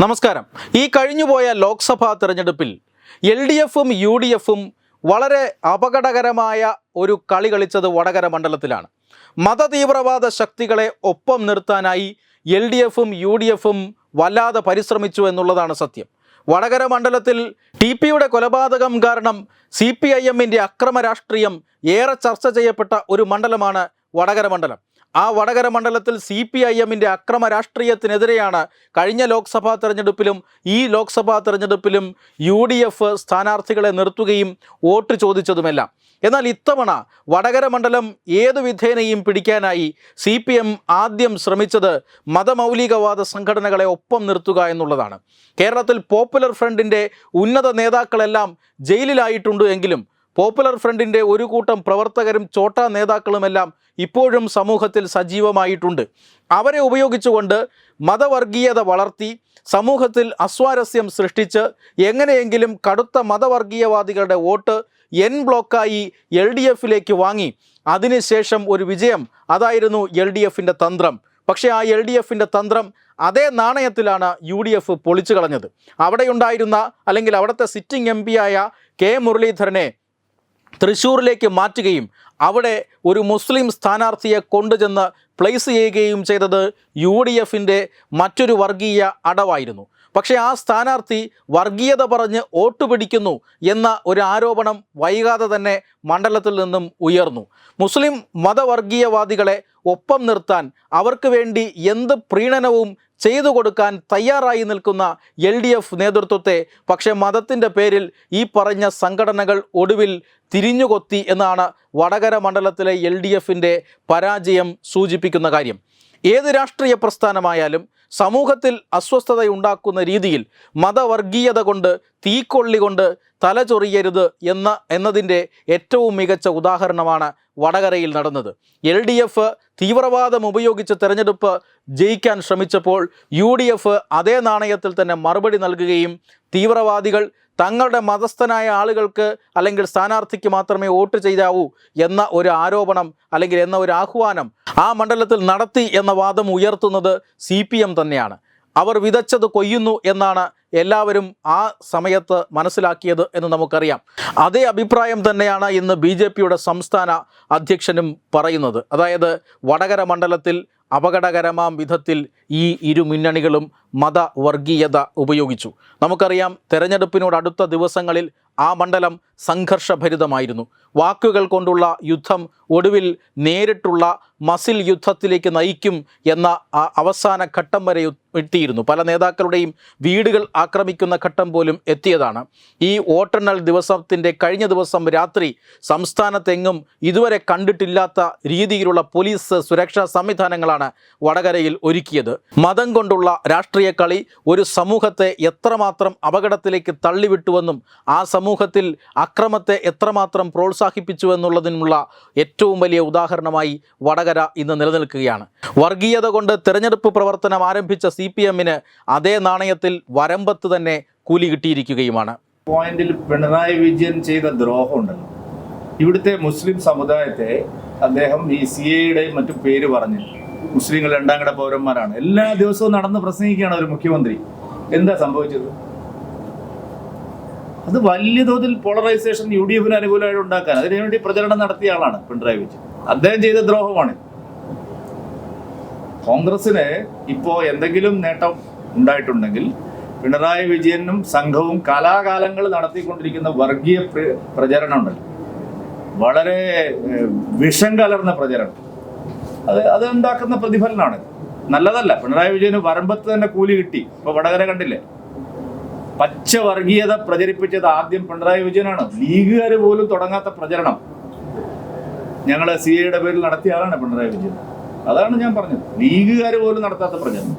നമസ്കാരം. ഈ കഴിഞ്ഞുപോയ ലോക്സഭാ തിരഞ്ഞെടുപ്പിൽ എൽ ഡി എഫും യു ഡി എഫും വളരെ അപകടകരമായ ഒരു കളി കളിച്ചത് വടകര മണ്ഡലത്തിലാണ്. മതതീവ്രവാദ ശക്തികളെ ഒപ്പം നിർത്താനായി എൽ ഡി എഫും യു ഡി എഫും വല്ലാതെ പരിശ്രമിച്ചു എന്നുള്ളതാണ് സത്യം. വടകര മണ്ഡലത്തിൽ ടി പിയുടെ കൊലപാതകം കാരണം സി പി ഐ എമ്മിന്റെ അക്രമ രാഷ്ട്രീയം ഏറെ ചർച്ച ചെയ്യപ്പെട്ട ഒരു മണ്ഡലമാണ് വടകര മണ്ഡലം. ആ വടകര മണ്ഡലത്തിൽ സി പി ഐ എമ്മിന്റെ അക്രമ രാഷ്ട്രീയത്തിനെതിരെയാണ് കഴിഞ്ഞ ലോക്സഭാ തെരഞ്ഞെടുപ്പിലും ഈ ലോക്സഭാ തെരഞ്ഞെടുപ്പിലും യു ഡി എഫ് സ്ഥാനാർത്ഥികളെ നിർത്തുകയും വോട്ട് ചോദിച്ചതുമെല്ലാം. എന്നാൽ ഇത്തവണ വടകര മണ്ഡലം ഏതു വിധേനയും പിടിക്കാനായി സി പി എം ആദ്യം ശ്രമിച്ചത് മതമൗലികവാദ സംഘടനകളെ ഒപ്പം നിർത്തുക എന്നുള്ളതാണ്. കേരളത്തിൽ പോപ്പുലർ ഫ്രണ്ടിന്റെ ഉന്നത നേതാക്കളെല്ലാം ജയിലിലായിട്ടുണ്ട് എങ്കിലും പോപ്പുലർ ഫ്രണ്ടിന്റെ ഒരു കൂട്ടം പ്രവർത്തകരും ചോട്ട നേതാക്കളുമെല്ലാം ഇപ്പോഴും സമൂഹത്തിൽ സജീവമായിട്ടുണ്ട്. അവരെ ഉപയോഗിച്ചുകൊണ്ട് മതവർഗീയത വളർത്തി സമൂഹത്തിൽ അസ്വാരസ്യം സൃഷ്ടിച്ച് എങ്ങനെയെങ്കിലും കടുത്ത മതവർഗീയവാദികളുടെ വോട്ട് എൻ ബ്ലോക്കായി എൽ ഡി എഫിലേക്ക് വാങ്ങി. അതിനുശേഷം ഒരു വിജയം. അതായിരുന്നു എൽ ഡി എഫിന്റെ തന്ത്രം. പക്ഷേ ആ എൽ ഡി എഫിന്റെ തന്ത്രം അതേ നാണയത്തിലാണ് യു ഡി എഫ് പൊളിച്ചു കളഞ്ഞത്. അവിടെയുണ്ടായിരുന്ന അല്ലെങ്കിൽ അവിടുത്തെ സിറ്റിംഗ് എം ആയ കെ മുരളീധരനെ തൃശ്ശൂരിലേക്ക് മാറ്റുകയും അവിടെ ഒരു മുസ്ലിം സ്ഥാനാർത്ഥിയെ കൊണ്ടുചെന്ന് പ്ലേസ് ചെയ്യുകയും ചെയ്തത് യു ഡി എഫിന്റെ മറ്റൊരു വർഗീയ അടവായിരുന്നു. പക്ഷേ ആ സ്ഥാനാർത്ഥി വർഗീയത പറഞ്ഞ് വോട്ട് പിടിക്കുന്നു എന്ന ഒരു ആരോപണം വൈകാതെ തന്നെ മണ്ഡലത്തിൽ നിന്നും ഉയർന്നു. മുസ്ലിം മതവർഗീയവാദികളെ ഒപ്പം നിർത്താൻ അവർക്ക് വേണ്ടി എന്ത് പ്രീണനവും ചെയ്തു കൊടുക്കാൻ തയ്യാറായി നിൽക്കുന്ന എൽ ഡി എഫ് നേതൃത്വത്തെ പക്ഷേ മതത്തിന്റെ പേരിൽ ഈ പറഞ്ഞ സംഘടനകൾ ഒടുവിൽ തിരിഞ്ഞുകൊത്തി എന്നാണ് വടകര മണ്ഡലത്തിലെ എൽ ഡി എഫിന്റെ പരാജയം സൂചിപ്പിക്കുന്ന കാര്യം. ഏത് രാഷ്ട്രീയ പ്രസ്ഥാനമായാലും സമൂഹത്തിൽ അസ്വസ്ഥതയുണ്ടാക്കുന്ന രീതിയിൽ മതവർഗീയത കൊണ്ട് തീക്കൊള്ളി കൊണ്ട് തലചൊറിയരുത് എന്ന എന്നതിന്റെ ഏറ്റവും മികച്ച ഉദാഹരണമാണ് വടകരയിൽ നടന്നത്. എൽ ഡി എഫ് തീവ്രവാദം ഉപയോഗിച്ച് തെരഞ്ഞെടുപ്പ് ജയിക്കാൻ ശ്രമിച്ചപ്പോൾ യു ഡി എഫ് അതേ നാണയത്തിൽ തന്നെ മറുപടി നൽകുകയും തീവ്രവാദികൾ തങ്ങളുടെ മതസ്ഥനായ ആളുകൾക്ക് അല്ലെങ്കിൽ സ്ഥാനാർത്ഥിക്ക് മാത്രമേ വോട്ട് ചെയ്താവൂ എന്ന ഒരു ആരോപണം അല്ലെങ്കിൽ എന്ന ഒരു ആഹ്വാനം ആ മണ്ഡലത്തിൽ നടത്തി എന്ന വാദം ഉയർത്തുന്നത് സി തന്നെയാണ്. അവർ വിതച്ചത് കൊയ്യുന്നു എന്നാണ് എല്ലാവരും ആ സമയത്ത് മനസ്സിലാക്കിയത് എന്ന് നമുക്കറിയാം. അതേ അഭിപ്രായം തന്നെയാണ് ഇന്ന് ബി ജെ പിയുടെ സംസ്ഥാന അധ്യക്ഷനും പറയുന്നത്. അതായത് വടകര മണ്ഡലത്തിൽ അപകടകരമാം വിധത്തിൽ ഈ ഇരു മുന്നണികളും മതവർഗീയത ഉപയോഗിച്ചു. നമുക്കറിയാം തെരഞ്ഞെടുപ്പിനോട് അടുത്ത ദിവസങ്ങളിൽ ആ മണ്ഡലം സംഘർഷഭരിതമായിരുന്നു. വാക്കുകൾ കൊണ്ടുള്ള യുദ്ധം ഒടുവിൽ നേരിട്ടുള്ള മസിൽ യുദ്ധത്തിലേക്ക് നയിക്കും എന്ന അവസാന ഘട്ടം വരെ എത്തിയിരുന്നു. പല നേതാക്കളുടെയും വീടുകൾ ആക്രമിക്കുന്ന ഘട്ടം പോലും എത്തിയതാണ്. ഈ വോട്ടെണ്ണൽ ദിവസത്തിന്റെ കഴിഞ്ഞ ദിവസം രാത്രി സംസ്ഥാനത്തെങ്ങും ഇതുവരെ കണ്ടിട്ടില്ലാത്ത രീതിയിലുള്ള പോലീസ് സുരക്ഷാ സംവിധാനങ്ങളാണ് വടകരയിൽ ഒരുക്കിയത്. മതം കൊണ്ടുള്ള രാഷ്ട്രീയ കളി ഒരു സമൂഹത്തെ എത്രമാത്രം അപകടത്തിലേക്ക് തള്ളിവിട്ടുവെന്നും ആ സമൂഹത്തിൽ അക്രമത്തെ എത്രമാത്രം പ്രോത്സാഹിപ്പിച്ചു എന്നുള്ളതിനുള്ള ഏറ്റവും വലിയ ഉദാഹരണമായി വടകര ഇന്ന് നിലനിൽക്കുകയാണ്. വർഗീയത കൊണ്ട് തെരഞ്ഞെടുപ്പ് പ്രവർത്തനം ആരംഭിച്ച സി പി എമ്മിന് അതേ നാണയത്തിൽ വരമ്പത്ത് തന്നെ കൂലി കിട്ടിയിരിക്കുകയുമാണ്. പോയിന്റിൽ പിണറായി വിജയൻ ചെയ്ത ദ്രോഹമുണ്ടല്ലോ ഇവിടുത്തെ മുസ്ലിം സമുദായത്തെ അദ്ദേഹം ഈ സി എയുടെ മറ്റു പേര് പറഞ്ഞ് മുസ്ലിങ്ങൾ രണ്ടാം കട പൗരന്മാരാണ്. എല്ലാ ദിവസവും നടന്ന് പ്രസംഗിക്കുകയാണ് ഒരു മുഖ്യമന്ത്രി. എന്താ സംഭവിച്ചത്? അത് വലിയ തോതിൽ പോളറൈസേഷൻ യു ഡി എഫിന് അനുകൂലമായിട്ട് ഉണ്ടാക്കാൻ അതിനുവേണ്ടി പ്രചരണം നടത്തിയ ആളാണ് പിണറായി വിജയൻ. അദ്ദേഹം ചെയ്ത ദ്രോഹമാണ്. കോൺഗ്രസിന് ഇപ്പോ എന്തെങ്കിലും നേട്ടം ഉണ്ടായിട്ടുണ്ടെങ്കിൽ പിണറായി വിജയനും സംഘവും കാലാകാലങ്ങൾ നടത്തിക്കൊണ്ടിരിക്കുന്ന വർഗീയ പ്ര- പ്രചരണം ഉണ്ടല്ലോ വളരെ വിഷം കലർന്ന പ്രചരണം. അത് അത് ഉണ്ടാക്കുന്ന പ്രതിഫലനമാണ് നല്ലതല്ല. പിണറായി വിജയന് വരമ്പത്ത് തന്നെ കൂലി കിട്ടി. ഇപ്പൊ വടകര കണ്ടില്ലേ? പച്ച വർഗീയത പ്രചരിപ്പിച്ചത് ആദ്യം പിണറായി വിജയനാണ്. ലീഗുകാർ പോലും തുടങ്ങാത്ത പ്രചരണം. ഞങ്ങൾ സി എയുടെ പേരിൽ നടത്തിയ ആളാണ് പിണറായി വിജയൻ. അതാണ് ഞാൻ പറഞ്ഞത്. ലീഗുകാർ പോലും നടത്താത്ത പ്രചരണം.